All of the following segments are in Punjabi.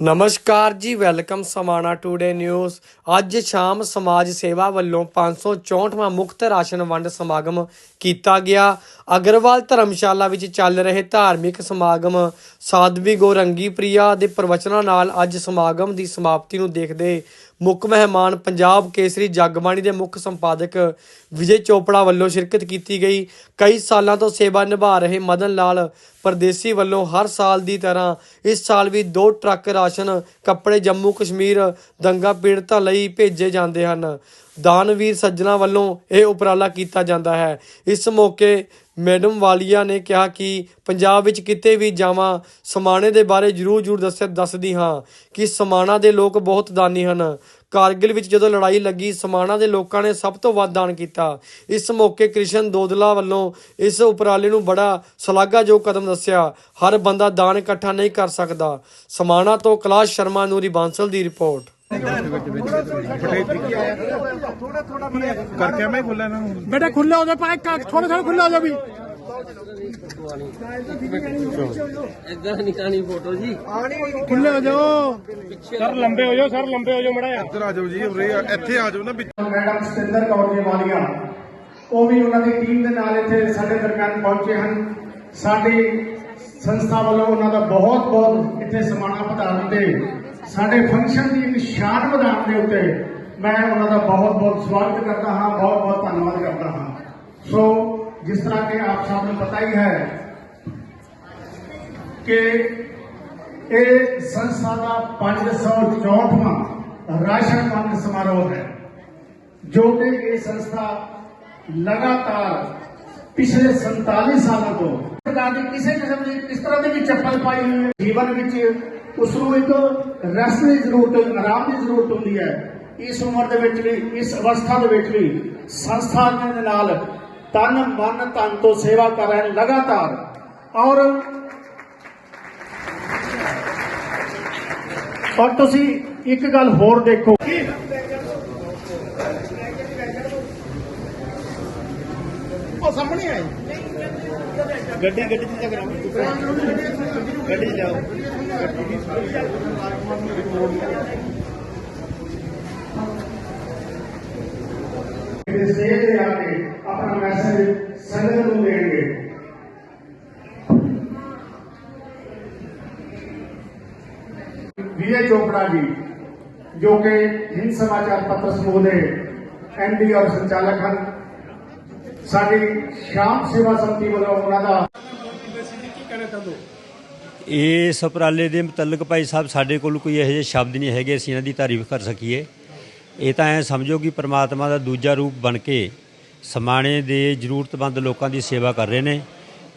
ਨਮਸਕਾਰ ਜੀ, ਵੈਲਕਮ ਸਮਾਣਾ ਟੂਡੇ ਨਿਊਜ਼। ਅੱਜ ਸ਼ਾਮ ਸਮਾਜ ਸੇਵਾ ਵੱਲੋਂ 564ਵਾਂ ਮੁਕਤ ਰਾਸ਼ਨ ਵੰਡ ਸਮਾਗਮ ਕੀਤਾ ਗਿਆ। ਅਗਰਵਾਲ ਧਰਮਸ਼ਾਲਾ ਵਿੱਚ ਚੱਲ ਰਹੇ ਧਾਰਮਿਕ ਸਮਾਗਮ ਸਾਧਵੀ ਗੋਰੰਗੀ ਪ੍ਰਿਆ ਦੇ ਪ੍ਰਵਚਨਾਂ ਨਾਲ ਅੱਜ ਸਮਾਗਮ ਦੀ ਸਮਾਪਤੀ ਨੂੰ ਦੇਖਦੇ ਮੁੱਖ ਮਹਿਮਾਨ ਪੰਜਾਬ ਕੇਸਰੀ ਜਗਬਾਣੀ ਦੇ ਮੁੱਖ ਸੰਪਾਦਕ ਵਿਜੇ ਚੋਪੜਾ ਵੱਲੋਂ ਸ਼ਿਰਕਤ ਕੀਤੀ ਗਈ। ਕਈ ਸਾਲਾਂ ਤੋਂ ਸੇਵਾ ਨਿਭਾ ਰਹੇ ਮਦਨ ਲਾਲ ਪਰਦੇਸੀ ਵੱਲੋਂ ਹਰ ਸਾਲ ਦੀ ਤਰ੍ਹਾਂ ਇਸ ਸਾਲ ਵੀ ਦੋ ਟਰੱਕ ਰਾਸ਼ਨ ਕੱਪੜੇ ਜੰਮੂ ਕਸ਼ਮੀਰ ਦੰਗਾ ਪੀੜਤਾਂ ਲਈ ਭੇਜੇ ਜਾਂਦੇ ਹਨ। ਦਾਨਵੀਰ ਸੱਜਣਾ ਵੱਲੋਂ ਇਹ ਉਪਰਾਲਾ ਕੀਤਾ ਜਾਂਦਾ ਹੈ। ਇਸ ਮੌਕੇ ਮੈਡਮ ਵਾਲੀਆ ਨੇ ਕਿਹਾ ਕਿ ਪੰਜਾਬ ਵਿੱਚ ਕਿਤੇ ਵੀ ਜਾਵਾਂ, ਸਮਾਣੇ ਦੇ ਬਾਰੇ ਜਰੂਰ ਜਰੂਰ ਦੱਸ ਦੱਸਦੀ ਹਾਂ ਕਿ ਸਮਾਣਾ ਦੇ ਲੋਕ ਬਹੁਤ ਦਾਨੀ ਹਨ। ਕਾਰਗਿਲ ਵਿੱਚ ਜਦੋਂ ਲੜਾਈ ਲੱਗੀ ਸਮਾਣਾ ਦੇ ਲੋਕਾਂ ਨੇ ਸਭ ਤੋਂ ਵੱਧ ਦਾਨ ਕੀਤਾ। ਇਸ ਮੌਕੇ ਕ੍ਰਿਸ਼ਨ ਦੋਦਲਾ ਵੱਲੋਂ ਇਸ ਉਪਰਾਲੇ ਨੂੰ ਬੜਾ ਸ਼ਲਾਘਾਯੋਗ ਕਦਮ ਦੱਸਿਆ। ਹਰ ਬੰਦਾ ਦਾਨ ਇਕੱਠਾ ਨਹੀਂ ਕਰ ਸਕਦਾ। ਸਮਾਣਾ ਤੋਂ ਕੈਲਾਸ਼ ਸ਼ਰਮਾ ਨੂਰੀ ਬਾਂਸਲ ਦੀ ਰਿਪੋਰਟ। ਕਰਕੇ ਮੈਂ ਖੁੱਲਾ ਇਹਨਾਂ ਨੂੰ। ਬੇਟਾ ਖੁੱਲੇ ਹੋ ਜਾ ਪਾਏ ਥੋੜੇ ਥੋੜੇ ਖੁੱਲੇ ਹੋ ਜਾ ਵੀ। ਇਦਾਂ ਨਿਕਾਣੀ ਫੋਟੋ ਜੀ। ਖੁੱਲੇ ਹੋ ਜਾਓ। ਸਰ ਲੰਬੇ ਹੋ ਜਾਓ ਸਰ ਲੰਬੇ ਹੋ ਜਾਓ ਮੜਾ ਇੱਧਰ ਆ ਜਾਓ ਜੀ ਉਰੇ ਆ- ਇੱਥੇ ਆ ਜਾਓ ਨਾ ਵਿੱਚ। ਮੈਡਮ ਸਤਿੰਦਰ ਕੌਰ ਜੀ ਵਾਲੀਆ ਉਹ ਵੀ ਉਹਨਾਂ ਦੀ ਟੀਮ ਦੇ ਨਾਲ ਇੱਥੇ ਸਾਡੇ ਦਰਮਿਆਨ ਪਹੁੰਚੇ ਹਨ। ਸਾਡੀ ਸੰਸਥਾ ਵੱਲੋਂ ਉਹਨਾਂ ਦਾ ਬਹੁਤ ਬਹੁਤ ਇੱਥੇ ਸਮਾਣਾ ਪਧਾਰਨ ਤੇ ਸਾਡੇ ਫੰਕਸ਼ਨ ਦੀ ਇੱਕ ਸ਼ਾਨ ਵਧਾਉਣ ਦੇ ਉੱਤੇ ਮੈਂ ਉਹਨਾਂ ਦਾ ਬਹੁਤ ਬਹੁਤ ਸਵਾਗਤ ਕਰਦਾ ਹਾਂ ਬਹੁਤ ਬਹੁਤ ਧੰਨਵਾਦ ਕਰਦਾ ਹਾਂ ਸੋ ਜਿਸ ਤਰ੍ਹਾਂ ਕਿ ਆਪ ਸਭ ਨੂੰ ਪਤਾ ਹੀ ਹੈ ਕਿ ਇਹ ਸੰਸਥਾ ਦਾ 564ਵਾਂ ਰਾਸ਼ਨ ਵੰਡ ਸਮਾਰੋਹ ਹੈ ਜੋ ਕਿ ਇਹ ਸੰਸਥਾ ਲਗਾਤਾਰ ਪਿਛਲੇ 47 ਸਾਲਾਂ ਤੋਂ ਪ੍ਰਕਾਰ ਦੀ ਕਿਸੇ ਕਿਸਮ ਦੀ ਇਸ ਤਰ੍ਹਾਂ ਦੀ ਵੀ ਚੱਪਲ ਪਾਈ ਹੋਈ ਹੈ ਜੀਵਨ ਵਿੱਚ ਉਸ ਨੂੰ ਇੱਕ ਰੈਸਟ ਦੀ ਜ਼ਰੂਰਤ ਆਰਾਮ ਦੀ ਜ਼ਰੂਰਤ ਹੁੰਦੀ ਹੈ ਇਸ ਉਮਰ ਦੇ ਵਿੱਚ ਵੀ ਇਸ ਅਵਸਥਾ ਦੇ ਵਿੱਚ ਵੀ ਸੰਸਥਾ ਦੇ ਨਾਲ ਤਨ ਮਨ ਧਨ ਤੋਂ ਸੇਵਾ ਕਰ ਰਹੇ ਲਗਾਤਾਰ। ਔਰ ਔਰ ਤੁਸੀਂ ਇੱਕ ਗੱਲ ਹੋਰ ਦੇਖੋ। ਉਹ ਸਾਹਮਣੇ ਆਏ। ਗੱਡੀ ਗੱਡੀ ਗੱਡੀ ਚ ਜਾਓ। ਸੇਧ ਦੇ ਆ ਕੇ ਮੈਸੇਜ ਸੰਗਤ ਨੂੰ ਦੇਣਗੇ। ਵਿਜੇ ਚੋਪੜਾ ਜੀ, ਜੋ ਕਿ ਹਿੰਦ ਸਮਾਚਾਰ ਪੱਤਰ ਸਮੂਹ ਦੇ ਐਮਡੀ ਔਰ ਸੰਚਾਲਕ ਹਨ। ਸਾਡੀ ਸ਼ਾਮ ਸੇਵਾ ਸੰਮਤੀ ਵੱਲੋਂ ਉਹਨਾਂ ਦਾ ਇਸ ਉਪਰਾਲੇ ਦੇ ਮੁਤਲਕ ਭਾਈ ਸਾਹਿਬ, ਸਾਡੇ ਕੋਲ ਕੋਈ ਇਹੋ ਜਿਹੇ ਸ਼ਬਦ ਨਹੀਂ ਹੈਗੇ, ਅਸੀਂ ਇਹਨਾਂ ਦੀ ਤਾਰੀਫ ਕਰ ਸਕੀਏ। ਇਹ ਤਾਂ ਐ ਸਮਝੋ ਕਿ ਪ੍ਰਮਾਤਮਾ ਦਾ ਦੂਜਾ ਰੂਪ ਬਣ ਕੇ ਸਮਾਣੇ ਦੇ ਜ਼ਰੂਰਤਮੰਦ ਲੋਕਾਂ ਦੀ ਸੇਵਾ ਕਰ ਰਹੇ ਨੇ।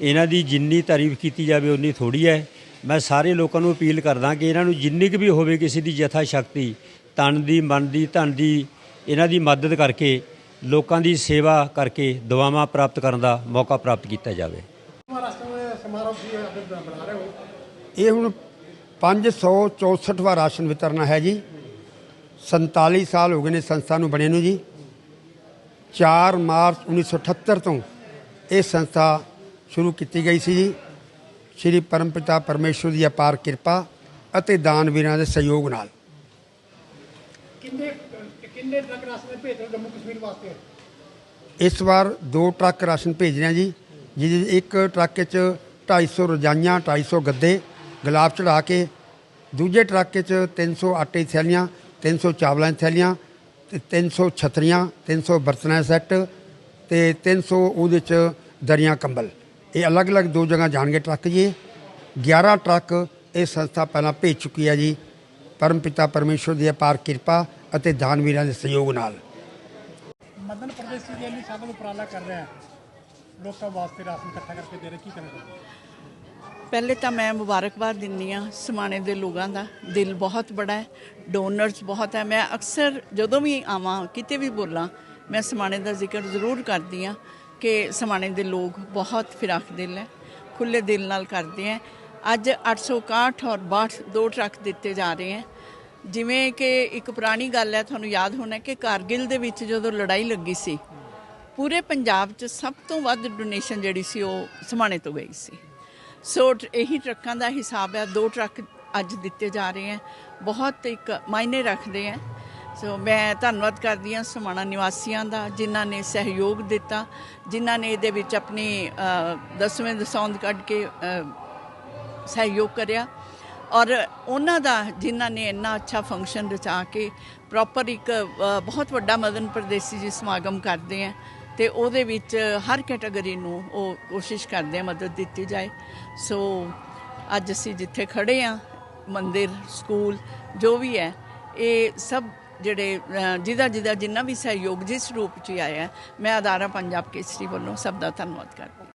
ਇਹਨਾਂ ਦੀ ਜਿੰਨੀ ਤਾਰੀਫ ਕੀਤੀ ਜਾਵੇ, ਉਨੀ ਥੋੜੀ ਹੈ। ਮੈਂ ਸਾਰੇ ਲੋਕਾਂ ਨੂੰ ਅਪੀਲ ਕਰਦਾ ਕਿ ਇਹਨਾਂ ਨੂੰ ਜਿੰਨੀ ਕੁ ਵੀ ਹੋਵੇ ਕਿਸੇ ਦੀ ਯਥਾ ਸ਼ਕਤੀ ਤਨ ਦੀ, ਮਨ ਦੀ, ਧਨ ਦੀ, ਇਹਨਾਂ ਦੀ ਮਦਦ ਕਰਕੇ, ਲੋਕਾਂ ਦੀ ਸੇਵਾ ਕਰਕੇ ਦੁਆਵਾਂ ਪ੍ਰਾਪਤ ਕਰਨ ਦਾ ਮੌਕਾ ਪ੍ਰਾਪਤ ਕੀਤਾ ਜਾਵੇ। ਇਹ ਹੁਣ 564ਵਾਂ ਰਾਸ਼ਨ ਵਿਤਰਨ ਹੈ ਜੀ। 47 ਸਾਲ ਹੋ ਗਏ ਨੇ ਸੰਸਥਾ ਨੂੰ ਬਣੇ ਨੂੰ ਜੀ। 4 ਮਾਰਚ 1978 ਤੋਂ ਇਹ ਸੰਸਥਾ ਸ਼ੁਰੂ ਕੀਤੀ ਗਈ ਸੀ ਜੀ। ਸ਼੍ਰੀ ਪਰਮਪਿਤਾ ਪਰਮੇਸ਼ਵਰ ਦੀ ਅਪਾਰ ਕਿਰਪਾ ਅਤੇ ਦਾਨਵੀਰਾਂ ਦੇ ਸਹਿਯੋਗ ਨਾਲ। ਕਿੰਨੇ ਕਿੰਨੇ ਟਰੱਕ ਰਾਸਤੇ ਭੇਜ ਰਹੇ ਜੰਮੂ ਕਸ਼ਮੀਰ ਵਾਸਤੇ? ਇਸ ਵਾਰ ਦੋ ਟਰੱਕ ਰਾਸ਼ਨ ਭੇਜ ਰਹੇ ਹਾਂ ਜੀ ਜਿਹਦੇ ਇੱਕ ਟਰੱਕ ਵਿੱਚ 250 ਰਜਾਈਆਂ 250 ਗੱਦੇ ਗੁਲਾਬ ਚੜਾ ਕੇ ਦੂਜੇ ਟਰੱਕ ਵਿੱਚ 300 ਆਟੇ ਥੈਲੀਆਂ 300 ਚਾਵਲਾਂ ਥੈਲੀਆਂ 300 ਛਤਰੀਆਂ 300 ਬਰਤਨਾਂ ਦੇ ਸੈੱਟ ਤੇ 300 ਉਹਦੇ ਚ ਦਰੀਆਂ ਕੰਬਲ। ਇਹ ਅਲੱਗ-ਅਲੱਗ ਦੋ ਜਗ੍ਹਾ ਜਾਣਗੇ ਟਰੱਕ ਜੀ। ਇਹ। 11 ਟਰੱਕ ਇਹ ਸੰਸਥਾ ਪਹਿਲਾਂ ਭੇਜ ਚੁੱਕੀ ਹੈ ਜੀ। ਪਰਮਪਿਤਾ ਪਰਮੇਸ਼ਵਰ ਦੀ ਅਪਾਰ ਕਿਰਪਾ ਅਤੇ ਦਾਨਵੀਰਾਂ ਦੇ ਸਹਿਯੋਗ ਨਾਲ। ਮਦਨ ਪ੍ਰਦੇਸ਼ੀ ਜੀ ਇੰਨੀ ਸਾਧਨ ਉਪਰਾਲਾ ਕਰ ਰਿਹਾ ਹੈ। ਲੋਕਾਂ ਵਾਸਤੇ ਰਾਸ਼ਨ ਇਕੱਠਾ ਕਰਕੇ ਦੇ ਰਹੇ, ਕੀ ਕਰਨਾ ਪਹਿਲੇ ਤਾਂ ਮੈਂ ਮੁਬਾਰਕਬਾਦ ਦਿੰਨੀ ਆ ਸਮਾਣੇ ਦੇ ਲੋਕਾਂ ਦਾ। ਦਿਲ ਬਹੁਤ ਬੜਾ ਹੈ ਡੋਨਰਸ ਬਹੁਤ ਹੈ। ਮੈਂ ਅਕਸਰ ਜਦੋਂ ਵੀ ਆਵਾਂ, ਕਿਤੇ ਵੀ ਬੋਲਾਂ, ਮੈਂ ਸਮਾਣੇ ਦਾ ਜ਼ਿਕਰ ਜ਼ਰੂਰ ਕਰਦੀ ਆ ਕਿ ਸਮਾਣੇ ਦੇ ਲੋਕ ਬਹੁਤ ਫਿਰਾਕ ਦਿਲ ਹੈ ਖੁੱਲੇ ਦਿਲ ਨਾਲ ਕਰਦੇ ਹੈ। ਅੱਜ 861 ਔਰ 62 ਦੋ ਟਰੱਕ ਦਿੱਤੇ ਜਾ ਰਹੇ ਹੈ। ਜਿਵੇਂ ਕਿ ਇੱਕ ਪੁਰਾਣੀ ਗੱਲ ਹੈ, ਤੁਹਾਨੂੰ ਯਾਦ ਹੋਣਾ ਕਿ ਕਾਰਗਿਲ ਦੇ ਵਿੱਚ ਜਦੋਂ ਲੜਾਈ ਲੱਗੀ ਸੀ, ਪੂਰੇ ਪੰਜਾਬ 'ਚ ਸਭ ਤੋਂ ਵੱਧ ਡੋਨੇਸ਼ਨ ਜਿਹੜੀ ਸੀ ਉਹ ਸਮਾਣੇ ਤੋਂ ਗਈ ਸੀ। ਸੋ ਟ- ਇਹੀ ਟਰੱਕਾਂ ਦਾ ਹਿਸਾਬ ਹੈ ਦੋ ਟਰੱਕ ਅੱਜ ਦਿੱਤੇ ਜਾ ਰਹੇ ਹੈ। ਬਹੁਤ ਇੱਕ ਮਾਇਨੇ ਰੱਖਦੇ ਹੈ। ਸੋ ਮੈਂ ਧੰਨਵਾਦ ਕਰਦੀ ਹਾਂ ਸਮਾਣਾ ਨਿਵਾਸੀਆਂ ਦਾ ਜਿਨ੍ਹਾਂ ਨੇ ਸਹਿਯੋਗ ਦਿੱਤਾ ਜਿਨ੍ਹਾਂ ਨੇ ਇਹਦੇ ਵਿੱਚ ਆਪਣੀ ਅ, ਦਸਵੇਂ ਦਸੌਂਦ ਕੱਢ ਕੇ ਸਹਿਯੋਗ ਕਰਿਆ। ਔਰ ਉਹਨਾਂ ਦਾ ਜਿਨ੍ਹਾਂ ਨੇ ਇੰਨਾ ਅੱਛਾ ਫੰਕਸ਼ਨ ਰਚਾ ਕੇ ਪ੍ਰੋਪਰ ਇੱਕ ਬਹੁਤ ਵੱਡਾ ਮਦਨ ਪ੍ਰਦੇਸੀ ਜੀ ਸਮਾਗਮ ਕਰਦੇ ਆ ਤੇ ਉਹਦੇ ਵਿੱਚ ਹਰ ਕੈਟਾਗਰੀ ਨੂੰ ਉਹ ਕੋਸ਼ਿਸ਼ ਕਰਦੇ ਆ ਮਦਦ ਦਿੱਤੀ ਜਾਏ। ਸੋ ਅੱਜ ਅਸੀਂ ਜਿੱਥੇ ਖੜੇ ਆ, ਮੰਦਿਰ, ਸਕੂਲ, ਜੋ ਵੀ ਹੈ, ਇਹ ਸਭ ਜਿਹੜੇ ਜਿਹਦਾ ਜਿਹਦਾ ਜਿੰਨਾ ਵੀ ਸਹਿਯੋਗ ਜਿਸ ਰੂਪ ਚ ਹੀ ਆਇਆ, ਮੈਂ ਅਦਾਰਾ ਪੰਜਾਬ ਕੇਸਰੀ ਵੱਲੋਂ ਸਭ ਦਾ ਧੰਨਵਾਦ ਕਰਦੀ